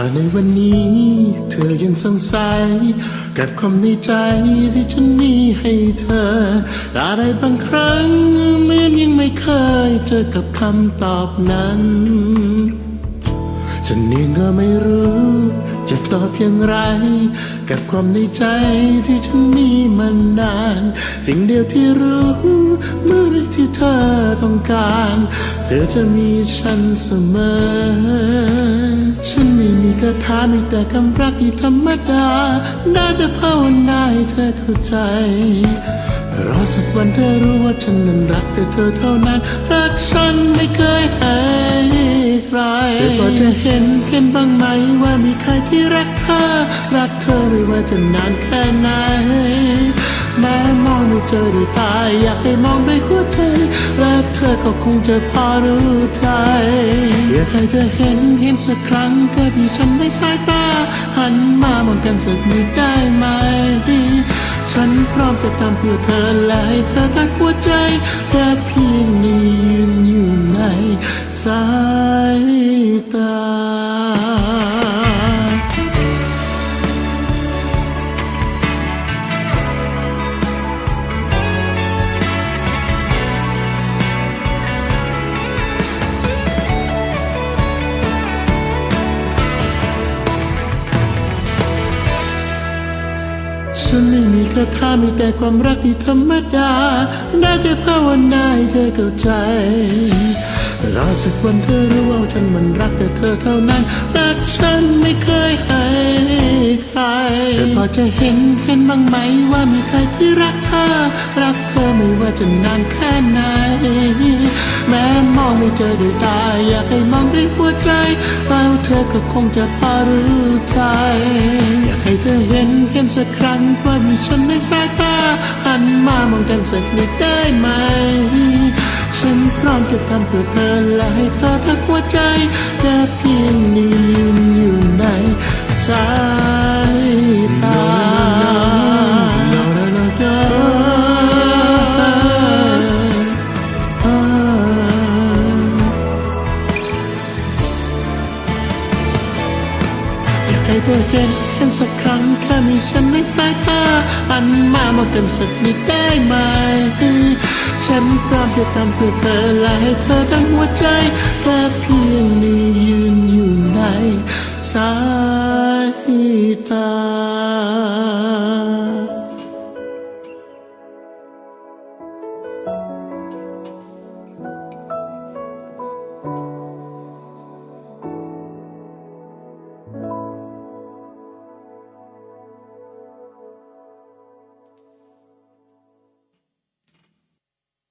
าในวันนี้ เธอยังสงสัย กับความในใจที่ฉันมีให้เธอ อะไรบางครั้งเหมือนยังไม่เคยเจอกับคำตอบนั้น ฉันเองก็ไม่รู้ จะตอบอย่างไร กับความในใจที่ฉันมีมานาน สิ่งเดียวที่รู้ เมื่อไรที่เธอต้องการ เธอจะมีฉันเสมอ ฉันไม่มี คาถามีแต่คำรักที่ธรรมดา ได้แต่ภาวนาให้เธอเข้าใจรอสักวันเธอรู้ว่าฉันนั้นรักแต่เธอเท่านั้น รักฉันไม่เคยให้ใครเธอพอจะเห็นเห็นบ้างไหมว่ามีใครที่รักเธอ รักเธอไม่ว่าจะนานแค่ไหน แม้มองไม่เจอด้วยตาอยากให้มองด้วยหัวใจและเธอก็คงจะพอรู้ใจอยากให้เธอเห็นเห็นสักครั้งก็ดีฉันในสายตา หันมามองกันสักนิดได้ไหม ฉันพร้อมจะทำเพื่อเธอและให้เธอทั้งหัวใจ ฉันไม่มีคาถามีแต่ความรักที่ธรรมดา ได้แต่ภาวนาให้เธอเข้าใจ รอสักวันเธอรู้ว่าฉันมันรักแต่เธอเท่านั้น รักฉันไม่เคยให้ใครแต่พอจะเห็นเห็น บ้างไหมว่ามีใครที่รักเธอ รักเธอไม่ว่าจะนานแค่ไหน แม้มองไม่เจอด้วยตา อยากให้มองด้วยหัวใจแล้วเธอก็คงจะพอรู้ใจ อยากให้เธอเห็นเห็นสักครั้งว่ามีฉันในสายตาหันมามองกันสักนิดได้ไหมฉันพร้อมจะทำเพื่อเธอและให้เธอทั้งหัวใจแค่เพียงนี้ยืนอยู่ในสาย ให้เธอเห็นเห็นสักครั้งแค่มีฉันในสายตาอันมามากันสักนิดได้ไหมฉันพร้อมจะทำเพื่อเธอและให้เธอทั้งหัวใจแค่เพียงนี้